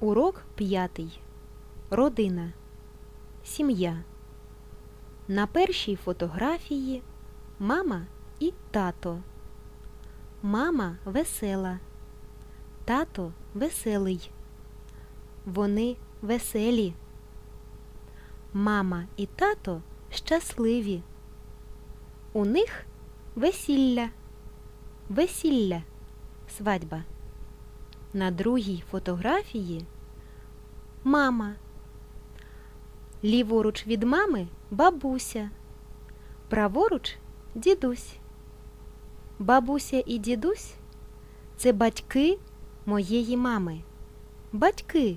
Урок п'ятий. Родина. Сім'я. На першій фотографії мама і тато. Мама весела. Тато веселий. Вони веселі. Мама і тато щасливі. У них весілля. Весілля. Свадьба. На другій фотографії мама. Ліворуч від мами бабуся. Праворуч дідусь. Бабуся і дідусь це батьки моєї мами. Батьки,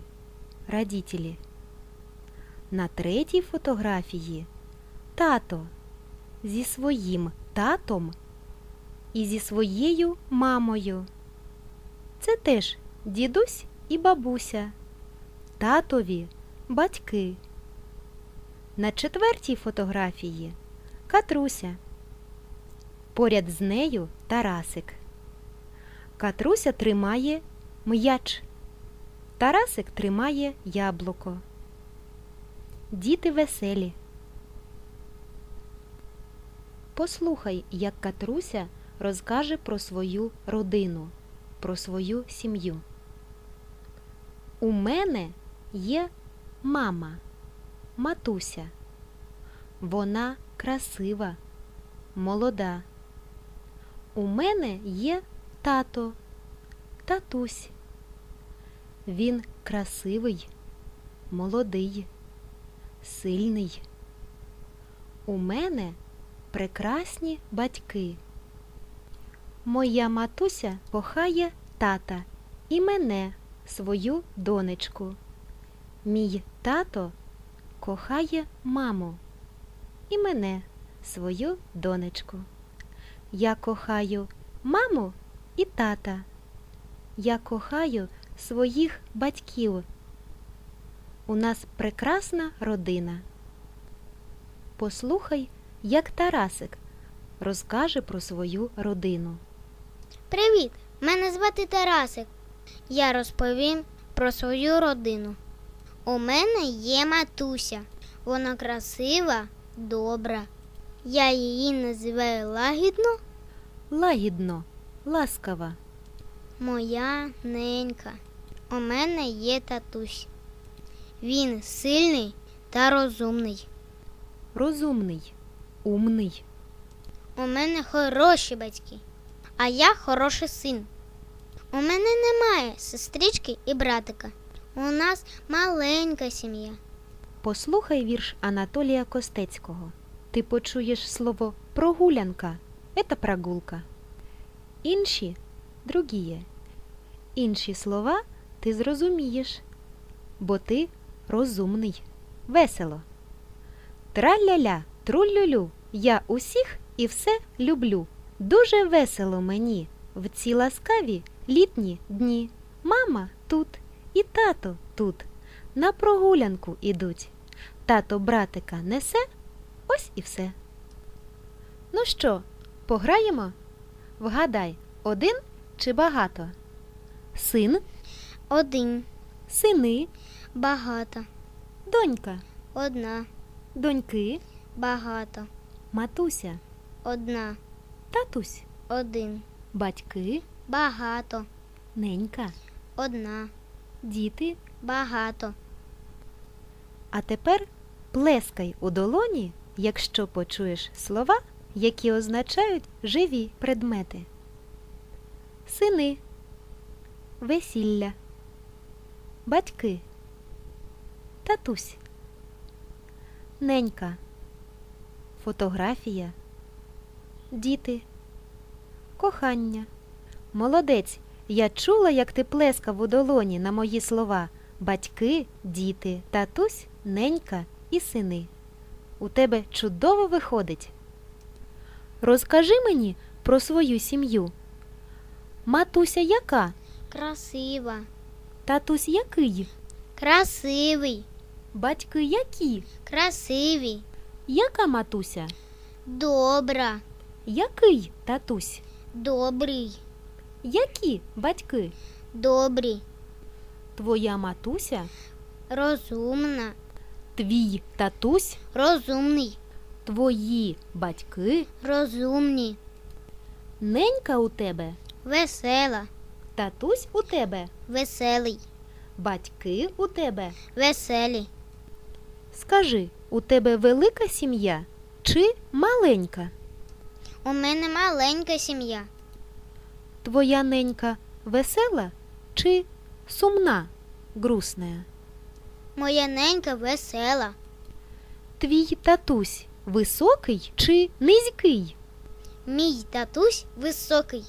родителі. На третій фотографії тато зі своїм татом і зі своєю мамою. Це теж дідусь і бабуся, татові батьки. На четвертій фотографії Катруся. Поряд з нею Тарасик. Катруся тримає м'яч. Тарасик тримає яблуко. Діти веселі. Послухай, як Катруся розкаже про свою родину, про свою сім'ю. У мене є мама, матуся. Вона красива, молода. У мене є тато, татусь. Він красивий, молодий, сильний. У мене прекрасні батьки. Моя матуся кохає тата і мене, свою донечку. Мій тато кохає маму і мене, свою донечку. Я кохаю маму і тата. Я кохаю своїх батьків. У нас прекрасна родина. Послухай, як Тарасик розкаже про свою родину. Привіт! Мене звати Тарасик. Я розповім про свою родину. У мене є матуся. Вона красива, добра. Я її називаю лагідно Лагідно, ласкава. моя ненька. У мене є татусь. Він сильний та розумний. розумний, умний, У мене хороші батьки, а я хороший син. У мене немає сестрички і братика. У нас маленька сім'я. Послухай вірш Анатолія Костецького. Ти почуєш слово прогулянка. Это прогулка. Інші другіє. Інші слова ти зрозумієш, бо ти розумний, весело. Траля-ля, трулюлю, я усіх і все люблю. Дуже весело мені в ці ласкаві літні дні. Мама тут і тато тут. На прогулянку ідуть. Тато братика несе, ось і все. Ну що, пограємо? Вгадай, один чи багато? Син, Один, сини, багато, донька, одна, доньки, багато, матуся, одна, татусь, один, батьки, багато, ненька, одна, діти. багато. А тепер плескай у долоні, якщо почуєш слова, які означають живі предмети. Сини, весілля, батьки, татусь, ненька, фотографія, діти, кохання. Молодець, я чула, як ти плескав у долоні на мої слова батьки, діти, татусь, ненька і сини. У тебе чудово виходить. Розкажи мені про свою сім'ю. Матуся яка? Красива, Татусь який? красивий, Батьки які? красивий, Яка матуся? добра, Який татусь? добрий, Які батьки? добрі, Твоя матуся, розумна, твій татусь, розумний, твої батьки, розумні, ненька у тебе, весела, татусь у тебе, веселий, батьки у тебе. веселі. Скажи, у тебе велика сім'я чи маленька? У мене маленька сім'я. Твоя ненька весела чи сумна, грустная? Моя ненька весела. Твій татусь високий чи низький? Мій татусь високий.